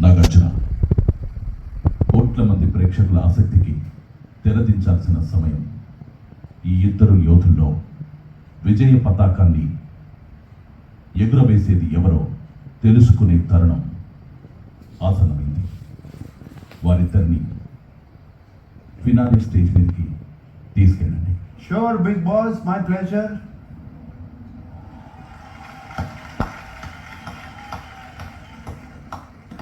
నాగార్జున కోట్ల మంది ప్రేక్షకుల ఆసక్తికి తెరదించాల్సిన సమయం. ఈ ఇద్దరు యోధుల్లో విజయ పతాకాన్ని ఎగురవేసేది ఎవరో తెలుసుకునే తరుణం ఆసనమైంది వారిద్దరిని ఫినాలి స్టేజ్ మీదకి తీసుకెళ్ళండి. Sure Bigg Boss my pleasure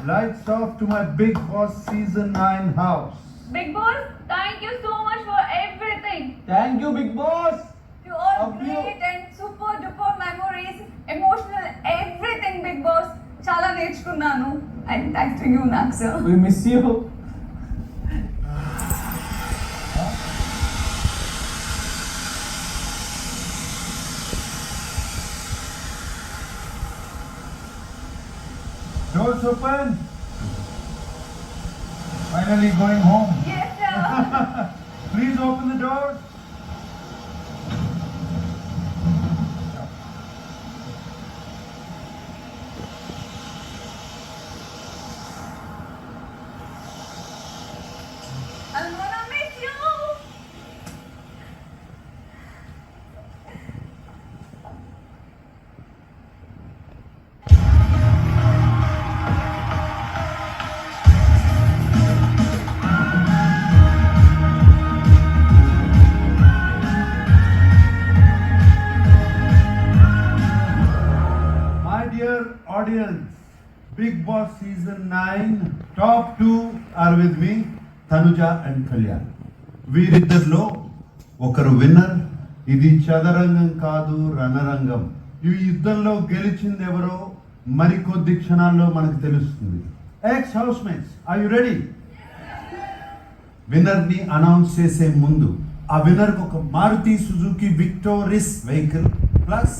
Lights off to my Big Boss Season 9 house. Big Boss, thank you so much for everything. Thank you, Big Boss. You all Up great and super duper memories, emotional everything, Big Boss. Chala nechkunnanu. And thanks to you, Naxa. We miss you. Doors open. Finally going home. Yes, sir. Please open the doors. Dear audience Bigg Boss season nine top two are with me Tanuja and Kalyan వీరిద్దరిలో ఒకరు winner ఇది చదరంగం కాదు రణరంగం. ఈ యుద్ధంలో గెలిచింది ఎవరో మరికొద్ది క్షణాల్లో మనకు తెలుస్తుంది. Ex housemates are you ready విన్నర్ని announce చేసే ముందు ఆ విన్నర్ ఒక Maruti Suzuki Victoris vehicle plus